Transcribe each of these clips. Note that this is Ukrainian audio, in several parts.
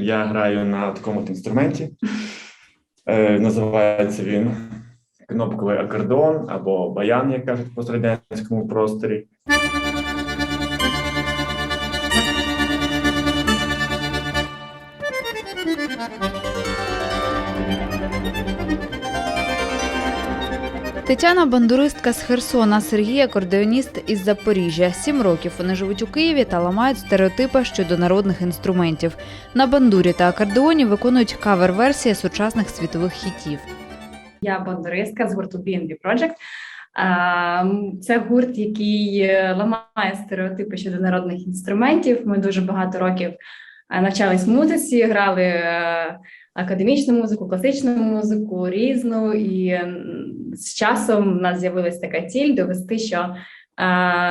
Я граю на такому інструменті. Е, називається він кнопковий акордеон або баян, як кажуть по пострадянському просторі. Тетяна бандуристка з Херсона, Сергій акордеоніст із Запоріжжя. Сім років вони живуть у Києві та ламають стереотипи щодо народних інструментів. На бандурі та акордеоні виконують кавер-версії сучасних світових хітів. Я бандуристка з гурту B&B Project. Це гурт, який е, ламає стереотипи щодо народних інструментів. Ми дуже багато років е, навчались музиці, грали е, академічну музику, класичну музику, різну. І з часом в нас з'явилась така ціль довести, що е,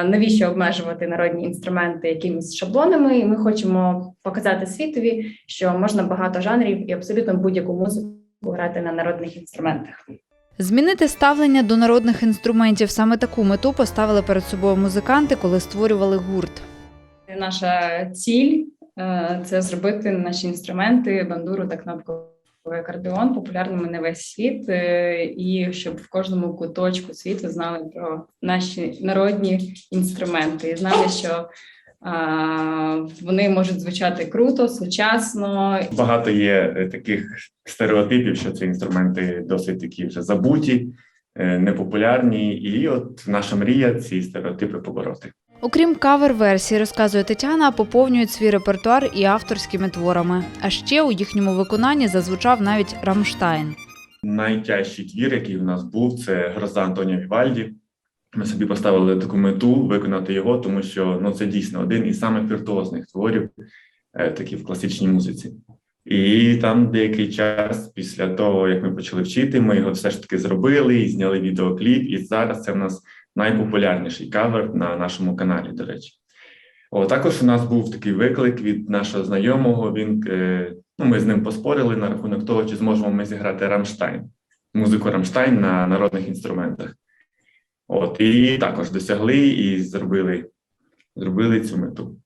навіщо обмежувати народні інструменти якимись шаблонами. І ми хочемо показати світові, що можна багато жанрів і абсолютно будь-яку музику грати на народних інструментах. Змінити ставлення до народних інструментів саме таку мету поставили перед собою музиканти, коли створювали гурт. Наша ціль це зробити наші інструменти, бандуру та кнопковий акордеон популярними на весь світ, е, і щоб в кожному куточку світу знали про наші народні інструменти і знали, що е, вони можуть звучати круто, сучасно Багато є е, таких стереотипів, що ці інструменти досить такі вже забуті, е, непопулярні. І от наша мрія ці стереотипи побороти. Окрім кавер-версій, розказує Тетяна, поповнюють свій репертуар і авторськими творами. А ще у їхньому виконанні зазвучав навіть Рамштайн. Найтяжчий твір, який у нас був, це гроза Антоніо Вівальді. Ми собі поставили таку мету виконати його, тому що ну це дійсно один із самих віртуозних творів, е, такі в класичній музиці. І там деякий час після того, як ми почали вчити, ми його все ж таки зробили і зняли відеокліп. І зараз це в нас найпопулярніший кавер на нашому каналі. До речі, О, також у нас був такий виклик від нашого знайомого. Він е, ну, ми з ним поспорили на рахунок того, чи зможемо ми зіграти Рамштайн, музику Рамштайн на народних інструментах. От і також досягли і зробили, зробили цю мету.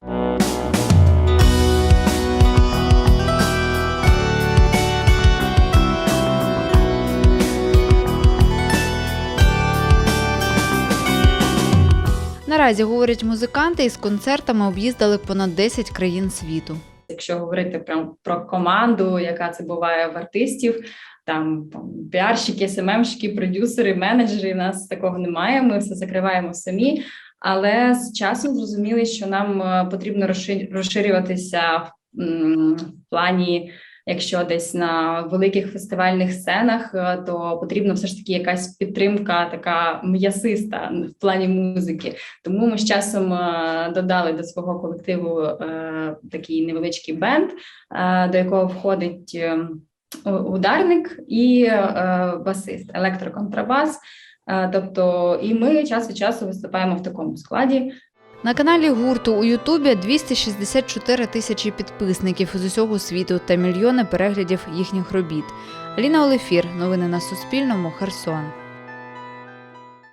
Наразі говорять музиканти, із концертами об'їздили понад 10 країн світу. Якщо говорити прям про команду, яка це буває в артистів, там, піарщики, СММщики, продюсери, менеджери. Нас такого немає. Ми все закриваємо самі. Але з часом зрозуміли, що нам е, потрібно розшир- розширюватися в плані. Якщо десь на великих фестивальних сценах, е, то потрібна все ж таки якась підтримка, така м'ясиста в плані музики. Тому ми з часом е, додали до свого колективу е, такий невеличкий бенд, до якого входить е, ударник і басист, електроконтрабас. Тобто, і ми час від часу виступаємо в такому складі. На каналі гурту у Ютубі 264 тисячі підписників з усього світу та мільйони переглядів їхніх робіт. Аліна Олефір. Новини на Суспільному. Херсон.